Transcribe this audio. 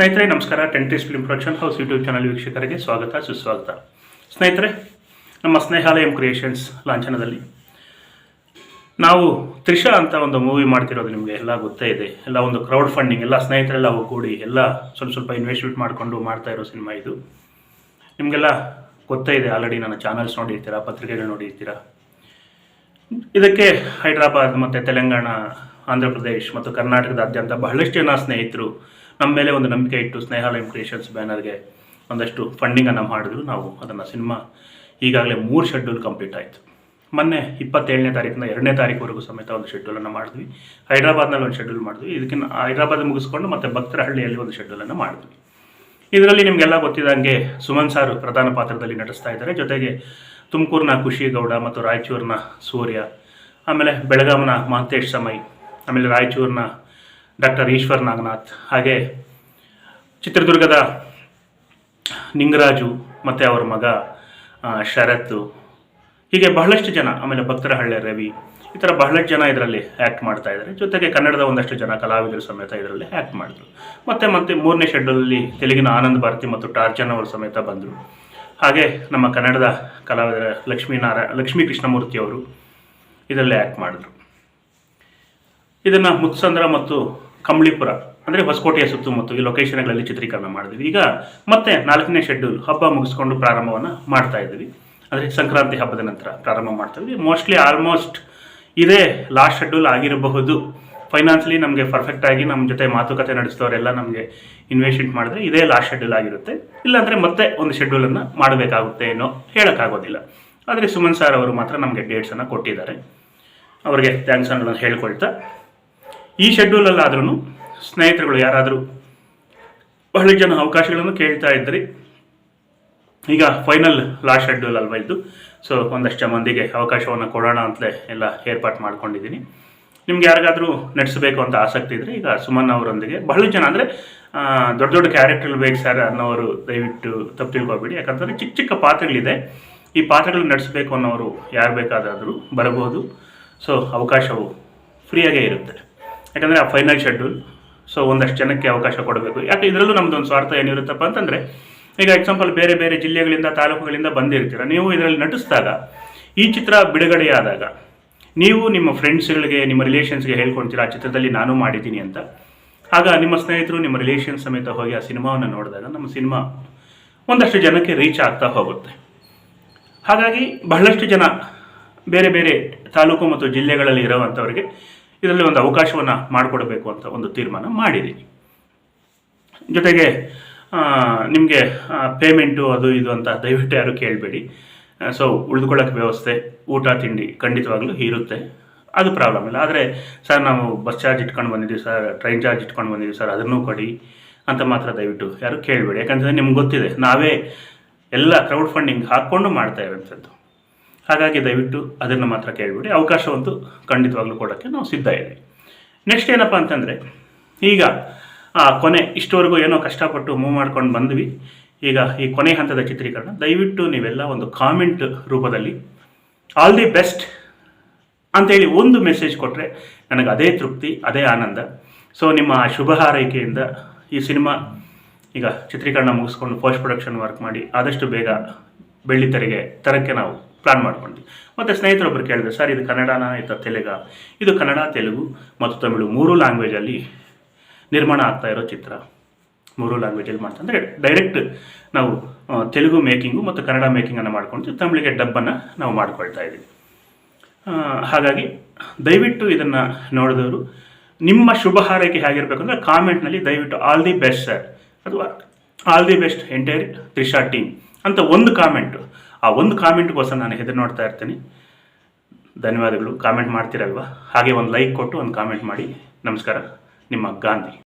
ಸ್ನೇಹಿತರೆ, ನಮಸ್ಕಾರ. ಟೆಂಟ್ರಿಸ್ film production house YouTube channel ವೀಕ್ಷಕರಿಗೆ ಸ್ವಾಗತ, ಸುಸ್ವಾಗತ. ಸ್ನೇಹಿತರೆ, ನಮ್ಮ ಸ್ನೇಹಾಲಯಂ ಕ್ರಿಯೇಷನ್ಸ್ ಲಾಂಛನದಲ್ಲಿ ನಾವು ತ್ರಿಷಾ ಅಂತ ಒಂದು ಮೂವಿ ಮಾಡ್ತಿರೋದು ನಿಮಗೆ ಎಲ್ಲ ಗೊತ್ತೇ ಇದೆ. ಎಲ್ಲ ಒಂದು ಕ್ರೌಡ್ ಫಂಡಿಂಗ್ ಎಲ್ಲ ಸ್ನೇಹಿತರೆಲ್ಲ ಒಗ್ಗೂಡಿ, ಎಲ್ಲ ಸ್ವಲ್ಪ ಸ್ವಲ್ಪ ಇನ್ವೆಸ್ಟ್ಮೆಂಟ್ ಮಾಡಿಕೊಂಡು ಮಾಡ್ತಾ ಇರೋ ಸಿನಿಮಾ ಇದು. ನಿಮಗೆಲ್ಲ ಗೊತ್ತೇ ಇದೆ ಆಲ್ರೆಡಿ ನನ್ನ ಚಾನಲ್ಸ್ ನೋಡಿರ್ತೀರಾ, ಪತ್ರಿಕೆಗಳು ನೋಡಿರ್ತೀರಾ? ಇದಕ್ಕೆ ಹೈದರಾಬಾದ್ ಮತ್ತು ತೆಲಂಗಾಣ, ಆಂಧ್ರ ಪ್ರದೇಶ್ ಮತ್ತು ಕರ್ನಾಟಕದಾದ್ಯಂತ ಬಹಳಷ್ಟು ಜನ ಸ್ನೇಹಿತರು ನಮ್ಮ ಮೇಲೆ ಒಂದು ನಂಬಿಕೆ ಇಟ್ಟು ಸ್ನೇಹಾಲಯಂ ಕ್ರಿಯೇಷನ್ಸ್ ಬ್ಯಾನರ್ಗೆ ಒಂದಷ್ಟು ಫಂಡಿಂಗನ್ನು ಮಾಡಿದ್ರು. ನಾವು ಅದನ್ನು ಸಿನಿಮಾ ಈಗಾಗಲೇ ಮೂರು ಶೆಡ್ಯೂಲ್ ಕಂಪ್ಲೀಟ್ ಆಯಿತು. ಮೊನ್ನೆ ಇಪ್ಪತ್ತೇಳನೇ ತಾರೀಕಿಂದ ಎರಡನೇ ತಾರೀಕುವರೆಗೂ ಸಮೇತ ಒಂದು ಶೆಡ್ಯೂಲನ್ನು ಮಾಡಿದ್ವಿ. ಹೈದರಾಬಾದ್ನಲ್ಲಿ ಒಂದು ಶೆಡ್ಯೂಲ್ ಮಾಡಿದ್ವಿ. ಇದಕ್ಕಿಂತ ಹೈದರಾಬಾದ್ ಮುಗಿಸ್ಕೊಂಡು ಮತ್ತೆ ಭಕ್ತರಹಳ್ಳಿಯಲ್ಲಿ ಒಂದು ಶೆಡ್ಯೂಲನ್ನು ಮಾಡಿದ್ವಿ. ಇದರಲ್ಲಿ ನಿಮಗೆಲ್ಲ ಗೊತ್ತಿದ್ದಂಗೆ ಸುಮನ್ ಸಾರು ಪ್ರಧಾನ ಪಾತ್ರದಲ್ಲಿ ನಟಿಸ್ತಾ ಇದ್ದಾರೆ. ಜೊತೆಗೆ ತುಮಕೂರಿನ ಖುಷಿಗೌಡ ಮತ್ತು ರಾಯಚೂರಿನ ಸೂರ್ಯ, ಆಮೇಲೆ ಬೆಳಗಾವಿನ ಮಹಂತೇಶ್ ಸಮಯ್ ಆಮೇಲೆ ರಾಯಚೂರಿನ ಡಾಕ್ಟರ್ ಈಶ್ವರ್ ನಾಗನಾಥ್, ಹಾಗೆ ಚಿತ್ರದುರ್ಗದ ನಿಂಗರಾಜು ಮತ್ತು ಅವರ ಮಗ ಶರತ್ತು ಶರತ್ ಹೀಗೆ ಬಹಳಷ್ಟು ಜನ, ಆಮೇಲೆ ಭಕ್ತರಹಳ್ಳಿ ರವಿ, ಈ ಥರ ಬಹಳಷ್ಟು ಜನ ಇದರಲ್ಲಿ ಆ್ಯಕ್ಟ್ ಮಾಡ್ತಾ ಇದ್ದಾರೆ. ಜೊತೆಗೆ ಕನ್ನಡದ ಒಂದಷ್ಟು ಜನ ಕಲಾವಿದರು ಸಮೇತ ಇದರಲ್ಲಿ ಆ್ಯಕ್ಟ್ ಮಾಡಿದ್ರು. ಮತ್ತು ಮತ್ತೆ ಮೂರನೇ ಶೆಡ್ಯೂಲಲ್ಲಿ ತೆಲುಗಿನ ಆನಂದ್ ಭಾರತಿ ಮತ್ತು ಟಾರ್ಜನ್ ಅವರು ಸಮೇತ ಬಂದರು. ಹಾಗೆ ನಮ್ಮ ಕನ್ನಡದ ಕಲಾವಿದರ ಲಕ್ಷ್ಮೀನಾರಾಯಣ ಲಕ್ಷ್ಮೀ ಕೃಷ್ಣಮೂರ್ತಿ ಅವರು ಇದರಲ್ಲಿ ಆ್ಯಕ್ಟ್ ಮಾಡಿದ್ರು. ಇದನ್ನು ಮುತ್ಸಂದ್ರ ಮತ್ತು ಕಂಬಳಿಪುರ, ಅಂದರೆ ಹೊಸಕೋಟೆಯ ಸುತ್ತಮುತ್ತ ಈ ಲೊಕೇಶನ್ಗಳಲ್ಲಿ ಚಿತ್ರೀಕರಣ ಮಾಡಿದ್ವಿ. ಈಗ ಮತ್ತೆ ನಾಲ್ಕನೇ ಶೆಡ್ಯೂಲ್ ಹಬ್ಬ ಮುಗಿಸ್ಕೊಂಡು ಪ್ರಾರಂಭವನ್ನು ಮಾಡ್ತಾ ಇದ್ದೀವಿ. ಅಂದರೆ ಸಂಕ್ರಾಂತಿ ಹಬ್ಬದ ನಂತರ ಪ್ರಾರಂಭ ಮಾಡ್ತಾ ಇದ್ವಿ ಮೋಸ್ಟ್ಲಿ ಆಲ್ಮೋಸ್ಟ್ ಇದೇ ಲಾಸ್ಟ್ ಶೆಡ್ಯೂಲ್ ಆಗಿರಬಹುದು. ಫೈನಾನ್ಷಿಯಲಿ ನಮಗೆ ಪರ್ಫೆಕ್ಟಾಗಿ ನಮ್ಮ ಜೊತೆ ಮಾತುಕತೆ ನಡೆಸಿದವರೆಲ್ಲ ನಮಗೆ ಇನ್ವೆಸ್ಟ್ಮೆಂಟ್ ಮಾಡಿದ್ರೆ ಇದೇ ಲಾಸ್ಟ್ ಶೆಡ್ಯೂಲ್ ಆಗಿರುತ್ತೆ. ಇಲ್ಲಾಂದರೆ ಮತ್ತೆ ಒಂದು ಶೆಡ್ಯೂಲನ್ನು ಮಾಡಬೇಕಾಗುತ್ತೆ ಏನೋ ಹೇಳೋಕ್ಕಾಗೋದಿಲ್ಲ. ಆದರೆ ಸುಮನ್ ಸರ್ ಅವರು ಮಾತ್ರ ನಮಗೆ ಡೇಟ್ಸನ್ನು ಕೊಟ್ಟಿದ್ದಾರೆ. ಅವರಿಗೆ ಥ್ಯಾಂಕ್ಸ್ ಅನ್ನೋದನ್ನು ಹೇಳ್ಕೊಳ್ತಾ ಈ ಶೆಡ್ಯೂಲಲ್ಲಾದ್ರೂ ಸ್ನೇಹಿತರುಗಳು ಯಾರಾದರೂ ಬಹಳ ಜನ ಅವಕಾಶಗಳನ್ನು ಕೇಳ್ತಾ ಇದ್ರಿ ಈಗ ಫೈನಲ್ ಲಾಸ್ಟ್ ಶೆಡ್ಯೂಲ್ ಅಲ್ವಾ ಇದ್ದು? ಸೊ ಒಂದಷ್ಟು ಮಂದಿಗೆ ಅವಕಾಶವನ್ನು ಕೊಡೋಣ ಅಂತಲೇ ಎಲ್ಲ ಏರ್ಪಾಟ್ ಮಾಡ್ಕೊಂಡಿದ್ದೀನಿ. ನಿಮ್ಗೆ ಯಾರಿಗಾದರೂ ನಡೆಸಬೇಕು ಅಂತ ಆಸಕ್ತಿ ಇದ್ದರೆ ಈಗ ಸುಮನ್ ಅವರೊಂದಿಗೆ ಬಹಳ ಜನ ಅಂದರೆ ದೊಡ್ಡ ದೊಡ್ಡ ಕ್ಯಾರೆಕ್ಟರ್ ಬೇಕು ಸರ್ ಅನ್ನೋರು ದಯವಿಟ್ಟು ತಪ್ಪು ತಿಳ್ಕೊಬೇಡಿ. ಯಾಕಂತಂದರೆ ಚಿಕ್ಕ ಚಿಕ್ಕ ಪಾತ್ರಗಳಿದೆ. ಈ ಪಾತ್ರಗಳು ನಡೆಸಬೇಕು ಅನ್ನೋರು ಯಾರು ಬೇಕಾದರೂ ಬರಬಹುದು ಸೊ ಅವಕಾಶವು ಫ್ರೀಯಾಗೇ ಇರುತ್ತೆ. ಯಾಕಂದರೆ ಆ ಫೈನಲ್ ಶೆಡ್ಯೂಲ್ ಸೊ ಒಂದಷ್ಟು ಜನಕ್ಕೆ ಅವಕಾಶ ಕೊಡಬೇಕು. ಯಾಕೆ ಇದರಲ್ಲೂ ನಮ್ಮದು ಒಂದು ಸ್ವಾರ್ಥ ಏನಿರುತ್ತಪ್ಪ ಅಂತಂದರೆ, ಈಗ ಎಕ್ಸಾಂಪಲ್ ಬೇರೆ ಬೇರೆ ಜಿಲ್ಲೆಗಳಿಂದ, ತಾಲೂಕುಗಳಿಂದ ಬಂದಿರ್ತೀರ. ನೀವು ಇದರಲ್ಲಿ ನಟಿಸಿದಾಗ, ಈ ಚಿತ್ರ ಬಿಡುಗಡೆಯಾದಾಗ, ನೀವು ನಿಮ್ಮ ಫ್ರೆಂಡ್ಸ್ಗಳಿಗೆ ನಿಮ್ಮ ರಿಲೇಷನ್ಸ್ಗೆ ಹೇಳ್ಕೊಳ್ತೀರಾ ಆ ಚಿತ್ರದಲ್ಲಿ ನಾನು ಮಾಡಿದ್ದೀನಿ ಅಂತ. ಆಗ ನಿಮ್ಮ ಸ್ನೇಹಿತರು ನಿಮ್ಮ ರಿಲೇಷನ್ ಸಮೇತ ಹೋಗಿ ಆ ಸಿನಿಮಾವನ್ನು ನೋಡಿದಾಗ ನಮ್ಮ ಸಿನಿಮಾ ಒಂದಷ್ಟು ಜನಕ್ಕೆ ರೀಚ್ ಆಗ್ತಾ ಹೋಗುತ್ತೆ. ಹಾಗಾಗಿ ಬಹಳಷ್ಟು ಜನ ಬೇರೆ ಬೇರೆ ತಾಲೂಕು ಮತ್ತು ಜಿಲ್ಲೆಗಳಲ್ಲಿ ಇರುವಂಥವರಿಗೆ ಇದರಲ್ಲಿ ಒಂದು ಅವಕಾಶವನ್ನು ಮಾಡಿಕೊಡಬೇಕು ಅಂತ ಒಂದು ತೀರ್ಮಾನ ಮಾಡಿದೆ ಜೊತೆಗೆ ನಿಮಗೆ ಪೇಮೆಂಟು ಅದು ಇದು ಅಂತ ದಯವಿಟ್ಟು ಯಾರು ಕೇಳಬೇಡಿ. ಸೊ ಉಳಿದುಕೊಳ್ಳೋಕ್ಕೆ ವ್ಯವಸ್ಥೆ, ಊಟ, ತಿಂಡಿ ಖಂಡಿತವಾಗ್ಲೂ ಇರುತ್ತೆ. ಅದು ಪ್ರಾಬ್ಲಮ್ ಇಲ್ಲ. ಆದರೆ ಸರ್ ನಾವು ಬಸ್ ಚಾರ್ಜ್ ಇಟ್ಕೊಂಡು ಬಂದಿದ್ದೀವಿ ಸರ್ ಟ್ರೈನ್ ಚಾರ್ಜ್ ಇಟ್ಕೊಂಡು ಬಂದಿದ್ದೀವಿ ಸರ್ ಅದನ್ನು ಕೊಡಿ ಅಂತ ಮಾತ್ರ ದಯವಿಟ್ಟು ಯಾರು ಕೇಳಬೇಡಿ. ಯಾಕಂದರೆ ನಿಮ್ಗೆ ಗೊತ್ತಿದೆ, ನಾವೇ ಎಲ್ಲ ಕ್ರೌಡ್ ಫಂಡಿಂಗ್ ಹಾಕ್ಕೊಂಡು ಮಾಡ್ತಾ ಇರೋಂಥದ್ದು. ಹಾಗಾಗಿ ದಯವಿಟ್ಟು ಅದನ್ನು ಮಾತ್ರ ಕೇಳಿಬಿಡಿ. ಅವಕಾಶವಂತೂ ಖಂಡಿತವಾಗ್ಲೂ ಕೊಡೋಕ್ಕೆ ನಾವು ಸಿದ್ಧ ಇದ್ದೀವಿ. ನೆಕ್ಸ್ಟ್ ಏನಪ್ಪ ಅಂತಂದರೆ ಈಗ ಆ, ಕೊನೆ ಇಷ್ಟವರೆಗೂ ಏನೋ ಕಷ್ಟಪಟ್ಟು ಮೂವ್ ಮಾಡ್ಕೊಂಡು ಬಂದ್ವಿ. ಈಗ ಈ ಕೊನೆ ಹಂತದ ಚಿತ್ರೀಕರಣ ದಯವಿಟ್ಟು ನೀವೆಲ್ಲ ಒಂದು ಕಾಮೆಂಟ್ ರೂಪದಲ್ಲಿ ಆಲ್ ದಿ ಬೆಸ್ಟ್ ಅಂತೇಳಿ ಒಂದು ಮೆಸೇಜ್ ಕೊಟ್ಟರೆ ನನಗೆ ಅದೇ ತೃಪ್ತಿ ಅದೇ ಆನಂದ. ಸೊ ನಿಮ್ಮ ಶುಭ ಹಾರೈಕೆಯಿಂದ ಈ ಸಿನಿಮಾ ಈಗ ಚಿತ್ರೀಕರಣ ಮುಗಿಸ್ಕೊಂಡು ಪೋಸ್ಟ್ ಪ್ರೊಡಕ್ಷನ್ ವರ್ಕ್ ಮಾಡಿ ಆದಷ್ಟು ಬೇಗ ಬೆಳ್ಳಿತೆರೆಗೆ ತರಕ್ಕೆ ನಾವು ಪ್ಲಾನ್ ಮಾಡ್ಕೊಂಡ್ವಿ. ಮತ್ತು ಸ್ನೇಹಿತರೊಬ್ಬರು ಕೇಳಿದ್ರು, ಸರ್, ಇದು ಕನ್ನಡನ ಇತ್ತ ತೆಲುಗ? ಇದು ಕನ್ನಡ, ತೆಲುಗು ಮತ್ತು ತಮಿಳು ಮೂರು ಲ್ಯಾಂಗ್ವೇಜಲ್ಲಿ ನಿರ್ಮಾಣ ಆಗ್ತಾ ಇರೋ ಚಿತ್ರ. ಮೂರು ಲ್ಯಾಂಗ್ವೇಜಲ್ಲಿ ಮಾಡ್ತಾ ಅಂದರೆ ಡೈರೆಕ್ಟ್ ನಾವು ತೆಲುಗು ಮೇಕಿಂಗು ಮತ್ತು ಕನ್ನಡ ಮೇಕಿಂಗನ್ನು ಮಾಡ್ಕೊಂಡು ತಮಿಳಿಗೆ ಡಬ್ಬನ್ನು ನಾವು ಮಾಡ್ಕೊಳ್ತಾ ಇದ್ದೀವಿ. ಹಾಗಾಗಿ ದಯವಿಟ್ಟು ಇದನ್ನು ನೋಡಿದವರು, ನಿಮ್ಮ ಶುಭ ಹಾರೈಕೆ ಹೇಗಿರಬೇಕು ಅಂದರೆ ಕಾಮೆಂಟ್ನಲ್ಲಿ ದಯವಿಟ್ಟು ಆಲ್ ದಿ ಬೆಸ್ಟ್ ಸರ್ ಅಥವಾ all the best entire Trisha team ಅಂತ ಒಂದು ಕಾಮೆಂಟು ಆ ಒಂದು ಕಾಮೆಂಟ್ಗೋಸ್ಕರ ನಾನು ಹೆದರು ನೋಡ್ತಾ ಇರ್ತೀನಿ. ಧನ್ಯವಾದಗಳು. ಕಾಮೆಂಟ್ ಮಾಡ್ತೀರಲ್ವಾ? ಹಾಗೆ ಒಂದು ಲೈಕ್ ಕೊಟ್ಟು ಒಂದು ಕಾಮೆಂಟ್ ಮಾಡಿ. ನಮಸ್ಕಾರ. ನಿಮ್ಮ ಗಾಂಧಿ.